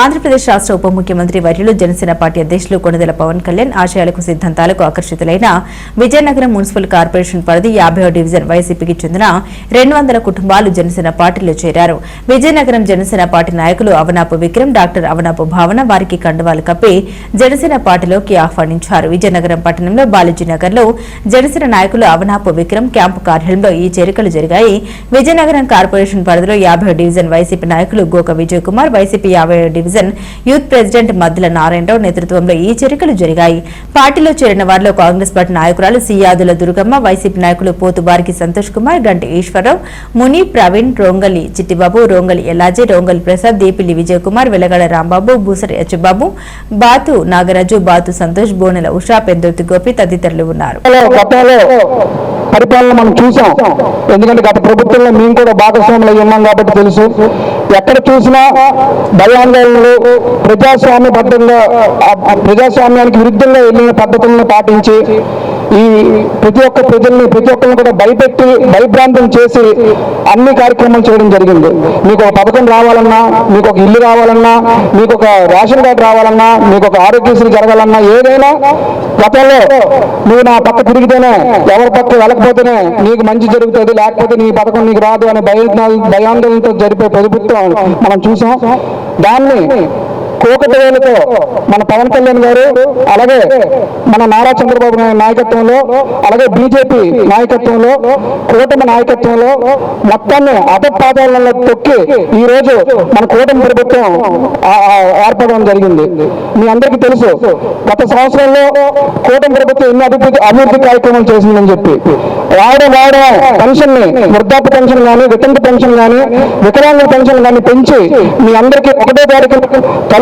Andhra Pradesh రాష్ట్ర ఉప ముఖ్యమంత్రి వర్యులు జనసేన పార్టీ అధ్యక్షులు కొణిదెల పవన్ కళ్యాణ్ ఆశయాలకు సిద్ధాంతాలకు ఆకర్షితులైన విజయనగరం మున్సిపల్ కార్పొరేషన్ పరిధి యాభై డివిజన్ వైసీపీకి చెందిన రెండు వందల కుటుంబాలు జనసేన పార్టీలో చేరారు. విజయనగరం జనసేన పార్టీ నాయకులు అవనాపు విక్రమ్ డాక్టర్ అవనాపు భావన వారికి కండువాలు కప్పి జనసేన పార్టీలోకి ఆహ్వానించారు. విజయనగరం పట్టణంలో బాలాజీనగర్లో జనసేన నాయకులు అవనాపు విక్రమ్ క్యాంపు కార్యాలయంలో ఈ చేరికలు జరిగాయి. విజయనగరం కార్పొరేషన్ పరిధిలో యాభై డివిజన్ వైసీపీ నాయకులు గోక విజయ్ కుమార్ వైసీపీ యాభై division youth president Maddula Narayana Rao నేతృత్వంలో ఈ చేరికలు జరిగాయి. పార్టీలో చేరిన వారిలో కాంగ్రెస్ పార్టీ నాయకురాలు సియాదుల దుర్గమ్మ వైసీపీ నాయకులు పోతుబారికి సంతోష్ కుమార్ గంటి ఈశ్వరరావు ముని ప్రవీణ్ రోంగలి చిట్టిబాబు రోంగలి ఎల్లాజీ రోంగలి ప్రసాద్ దీపిల్లి విజయ్ కుమార్ వెలగడ రాంబాబు బూసరి అచ్చుబాబు బాతు నాగరాజు బాతు సంతోష్ బోనెల ఉషా పెందుర్తి గోపి తదితరులు ఉన్నారు. పరిపాలన మనం చూసాం. ఎందుకంటే గత ప్రభుత్వంలో మేము కూడా భాగస్వాములు అయ్యి ఉన్నాం కాబట్టి తెలుసు. ఎక్కడ చూసినా భయాందోళనలు ప్రజాస్వామ్య పద్ధతిలో ప్రజాస్వామ్యానికి విరుద్ధంగా వెళ్ళిన పద్ధతులను పాటించి ఈ ప్రతి ఒక్క ప్రజల్ని ప్రతి ఒక్కరిని కూడా భయపెట్టి భయభ్రాంతం చేసి అన్ని కార్యక్రమాలు చేయడం జరిగింది. మీకు ఒక పథకం రావాలన్నా మీకు ఒక ఇల్లు రావాలన్నా మీకు ఒక రేషన్ కార్డు రావాలన్నా మీకు ఒక ఆరోగ్యశ్రీ జరగాలన్నా ఏదైనా గతంలో నువ్వు నా పక్క తిరిగితేనే ఎవరి పక్క వెళ్ళకపోతేనే నీకు మంచి జరుగుతుంది లేకపోతే నీ పథకం నీకు రాదు అనే భయ భయాందోళనతో జరిపే ప్రభుత్వం మనం చూసాం. దాన్ని కోకటవేలతో మన పవన్ కళ్యాణ్ గారు అలాగే మన నారా చంద్రబాబు నాయుడు నాయకత్వంలో అలాగే బీజేపీ నాయకత్వంలో కూటమి నాయకత్వంలో మొత్తాన్ని అధపాదాలలో తొక్కి ఈ రోజు మన కూటమి ప్రభుత్వం ఏర్పడడం జరిగింది. మీ అందరికీ తెలుసు గత సంవత్సరంలో కూటమి ప్రభుత్వం ఎన్ని అభివృద్ధి అభివృద్ధి కార్యక్రమాలు చేసిందని చెప్పి. వాడు వాడు పెన్షన్ని వృద్ధాప్య పెన్షన్ కానీ వితంతు పెన్షన్ కానీ వికలాంగుల పెన్షన్ కానీ పెంచి మీ అందరికీ ఒకటే తారీఖు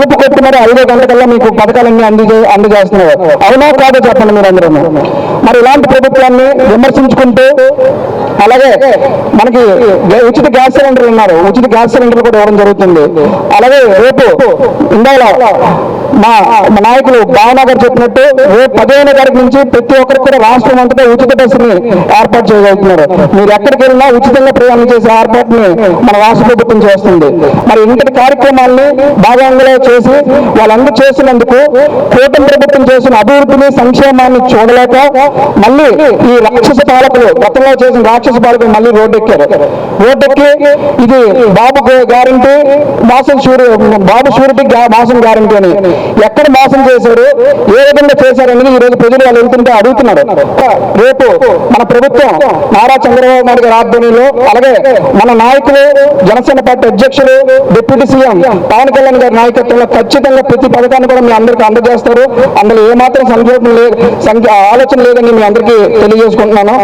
కలుపు కొట్టి మరి ఐదో గంటకల్లా మీకు పథకాలన్నీ అందిజే అందజేస్తున్నారు అవునా కాదో చెప్పండి మీరు మరి ఇలాంటి ప్రభుత్వాన్ని విమర్శించుకుంటూ అలాగే మనకి ఉచిత గ్యాస్ సిలిండర్లు ఉన్నారు. ఉచిత గ్యాస్ సిలిండర్లు కూడా ఇవ్వడం జరుగుతుంది. అలాగే రేపు ఇందాల మా నాయకులు భావనగర్ చెప్పినట్టు రేపు పదిహేను తారీఖు నుంచి ప్రతి ఒక్కరికి కూడా రాష్ట్రం అంతటా ఉచిత బస్సుని ఏర్పాటు చేయగలుగుతున్నారు. మీరు ఎక్కడికి వెళ్ళినా ఉచితంగా ప్రయాణం చేసే ఏర్పాటుని మన రాష్ట్ర ప్రభుత్వం చేస్తుంది. మరి ఇంతటి కార్యక్రమాల్ని భాగంగా చేసి వాళ్ళందరూ చేసినందుకు కూటమి ప్రభుత్వం చేసిన అభివృద్ధిని సంక్షేమాన్ని చూడలేక మళ్ళీ ఈ రాక్షస పాలకులు గతంలో చేసిన రాక్షస పాలకులు మళ్ళీ రోడ్డెక్కారు. రోడ్డెక్కి ఇది బాబు గ్యారంటీ మోసం షూరి బాబు షూరిటీ గా- గ్యారంటీ అని ఎక్కడ మోసం చేశారు? ఏ విధంగా చేశారు అనేది ఈ రోజు ప్రజలు వాళ్ళు వెళ్తుంటే అడుగుతున్నారు. రేపు మన ప్రభుత్వం నారా చంద్రబాబు నాయుడు గారి ఆధ్వర్యంలో అలాగే మన నాయకులు జనసేన పార్టీ అధ్యక్షులు డిప్యూటీ సీఎం పవన్ కళ్యాణ్ గారి నాయకత్వంలో ఖచ్చితంగా ప్రతి పథకాన్ని కూడా మీ అందరికీ అందజేస్తారు. అందులో ఏమాత్రం సంక్షేపం లేదు సంఖ్య ఆలోచన లేదని మీ అందరికీ తెలియజేసుకుంటున్నాను.